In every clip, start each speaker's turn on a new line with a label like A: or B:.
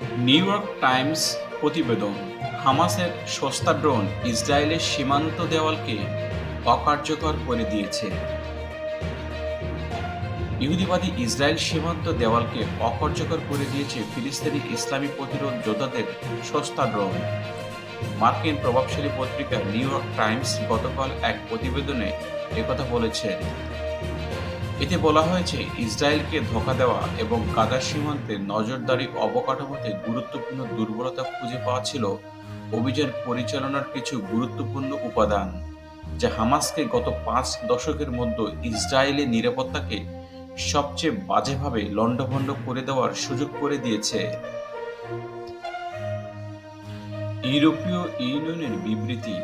A: New York Times প্রতিবেদন, হামাসের সস্তা ড্রোন ইসরায়েলের সীমান্ত দেওয়ালকে অকার্যকর করে দিয়েছে। ইহুদিবাদী ইসরায়েল সীমান্ত দেওয়ালকে অকার্যকর করে দিয়েছে ফিলিস্তিনি ইসলামী প্রতিরোধ যোদ্ধাদের সস্তা ড্রোন। মার্কিন প্রভাবশালী পত্রিকা নিউ ইয়র্ক টাইমস গতকাল এক প্রতিবেদনে একথা বলেছেন এতে বলা হয়েছে, ইসরায়েলকে ধোকা দেওয়া এবং গাজা সীমান্তে নজরদারি অবকাঠামোতে গুরুত্বপূর্ণ দুর্বলতা খুঁজে পাওয়া ছিল অভিযান পরিচালনার কিছু গুরুত্বপূর্ণ উপাদান, যা হামাসকে গত পাঁচ দশকের মধ্যে ইসরায়েলের নিরাপত্তাকে সবচেয়ে বাজেভাবে লণ্ডভণ্ড করে দেওয়ার সুযোগ করে দিয়েছে। ইউরোপীয় ইউনিয়নের বিবৃতি,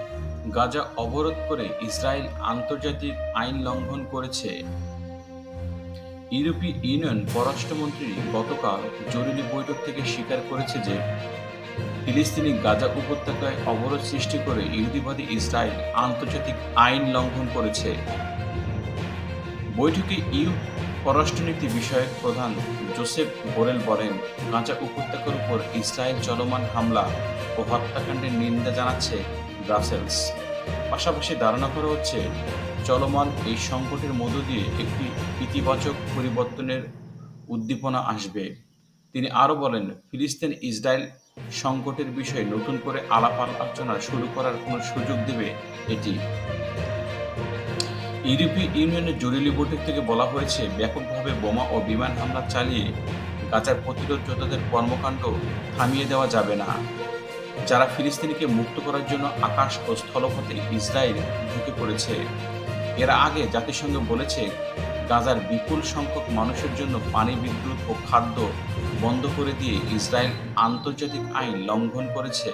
A: গাজা অবরোধ করে ইসরায়েল আন্তর্জাতিক আইন লঙ্ঘন করেছে। ইউরোপীয় ইউনিয়ন পররাষ্ট্রমন্ত্রী গতকাল জরুরি বৈঠক থেকে স্বীকার করেছে যে ফিলিস্তিনি গাজা উপত্যকায় অবরোধ সৃষ্টি করে ইহুদিবাদী ইসরায়েল আন্তর্জাতিক আইন লঙ্ঘন করেছে। বৈঠকে ইউ পররাষ্ট্রনীতি বিষয়ক প্রধান জোসেফ বোরেল বলেন, গাজা উপত্যকার উপর ইসরায়েল চলমান হামলা ও হত্যাকাণ্ডের নিন্দা জানাচ্ছে ব্রাসেলস। পাশাপাশি ধারণা করা হচ্ছে, চলমান এই সংকটের মধ্য দিয়ে একটি ইতিবাচক পরিবর্তনের উদ্দীপনা আসবে। তিনি আরও বলেন, ফিলিস্তিন ইসরায়েল সংকটের বিষয়ে নতুন করে আলাপ আলোচনা শুরু করার কোনো সুযোগ দেবে এটি। ইউরোপীয় ইউনিয়নের জরুরি বৈঠক থেকে বলা হয়েছে, ব্যাপকভাবে বোমা ও বিমান হামলা চালিয়ে গাজার প্রতিরোধ যোদ্ধাদের কর্মকাণ্ড থামিয়ে দেওয়া যাবে না। যারা ফিলিস্তিনিকে মুক্ত করার জন্য আকাশ ও স্থলপথে ইসরায়েল ঢুকে পড়েছে। এর আগে জাতিসংঘ বলেছে, গাজার বিপুল সংখ্যক মানুষের জন্য পানি বিদ্যুৎ ও খাদ্য বন্ধ করে দিয়ে ইসরায়েল আন্তর্জাতিক আইন লঙ্ঘন করেছে।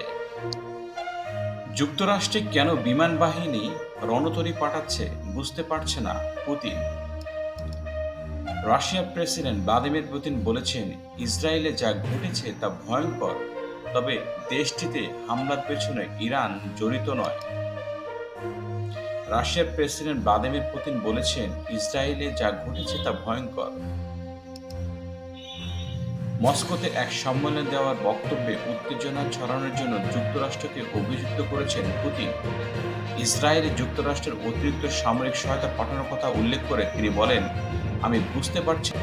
A: যুক্তরাষ্ট্রে কেন বিমান বাহিনী রণতরী পাঠাচ্ছে বুঝতে পারছে না পুতিন। রাশিয়ার প্রেসিডেন্ট ভ্লাদিমির পুতিন বলেছেন, ইসরায়েলে যা ঘটেছে তা ভয়ঙ্কর। তবে দেশটিতে হামলার পেছনে ইরান জড়িত নয়। রাশিয়ার প্রেসিডেন্ট ভ্লাদিমির পুতিন বলেছেন, ইসরায়েলে যা ঘটেছে তা ভয়ঙ্কর। মস্কোতে এক সম্মেলনে দেওয়ার বক্তব্যে উত্তেজনা ছড়ানোর জন্য যুক্তরাষ্ট্রকে অভিযুক্ত করেছেন পুতিন। ইসরায়েলে যুক্তরাষ্ট্রের অতিরিক্ত সামরিক সহায়তা পাঠানোর কথা উল্লেখ করে তিনি বলেন, আমি বুঝতে পারছি